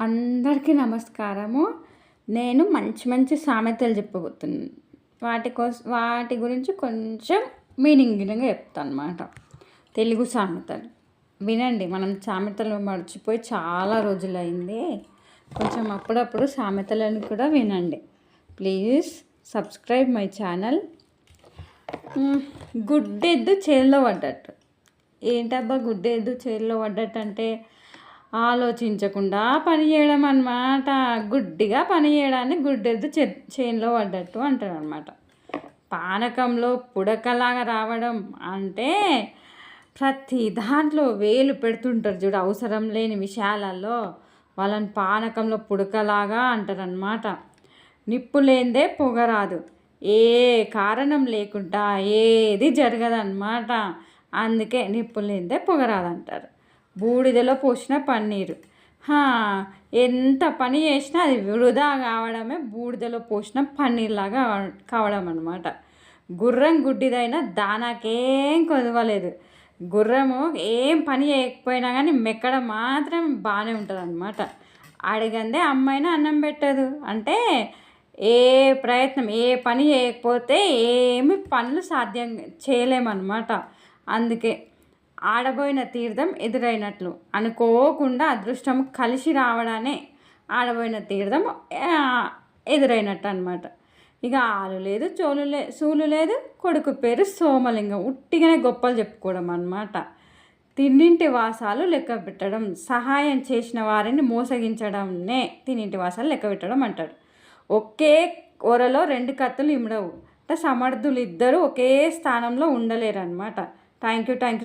అందరికీ నమస్కారము. నేను మంచి మంచి సామెతలు చెప్పబోతున్నాను వాటి కోసం వాటి గురించి కొంచెం మీనింగ్ గినంగా చెప్తాను అనమాట తెలుగు సామెతలు. వినండి మనం సామెతలు మర్చిపోయి చాలా రోజులైంది. కొంచెం అప్పుడప్పుడు సామెతలను కూడా వినండి. Please subscribe my channel. గుడ్డెద్దు చేతిలో పడ్డట్టు. ఏంటబ్బా గుడ్డెద్దు చేతిలో పడ్డట్టు అంటే ఆలోచించకుండా పని చేయడం అనమాట గుడ్డిగా పని చేయడాన్ని గుడ్డెద్దు చే చేనులో పడ్డట్టు అంటారు అనమాట పానకంలో పుడకలాగా రావడం అంటే ప్రతి దాంట్లో వేలు పెడుతుంటారు చూడు అవసరం లేని విషయాలలో వాళ్ళని పానకంలో పుడకలాగా అంటారనమాట నిప్పు లేనిదే పొగరాదు ఏ కారణం లేకుండా ఏది జరగదన్నమాట. అందుకే నిప్పు లేనిదే పొగరాదంటారు బూడిదలో పోసిన పన్నీరు. హా, ఎంత పని చేసినా అది వృధా కావడమే బూడిదలో పోసిన పన్నీర్లాగా కావడం అనమాట గుర్రం గుడ్డిదైనా దానాకేం కొదవలేదు. గుర్రము ఏం పని చేయకపోయినా కానీ మెక్కడ మాత్రం బాగానే ఉంటుంది అనమాట అడిగందే అమ్మాయినా అన్నం పెట్టదు. అంటే ఏ ప్రయత్నం ఏ పని చేయకపోతే ఏమి పనులు సాధ్యం చేయలేమన్నమాట. అందుకే ఆడబోయిన తీర్థం ఎదురైనట్లు. అనుకోకుండా అదృష్టం కలిసి రావడానే ఆడబోయిన తీర్థం ఎదురైనట్టు అనమాట ఇక ఆలు లేదు చోలు లే సూలు లేదు కొడుకు పేరు సోమలింగం. ఉట్టిగానే గొప్పలు చెప్పుకోవడం అనమాట తిన్నింటి వాసాలు లెక్క పెట్టడం సహాయం చేసిన వారిని మోసగించడంనే తిన్నింటి వాసాలు లెక్క పెట్టడం అంటాడు. ఒకే ఒరలో రెండు కత్తులు ఇమడవు. అంటే సమర్థులు ఇద్దరు ఒకే స్థానంలో ఉండలేరు అనమాట థ్యాంక్ యూ థ్యాంక్ యూ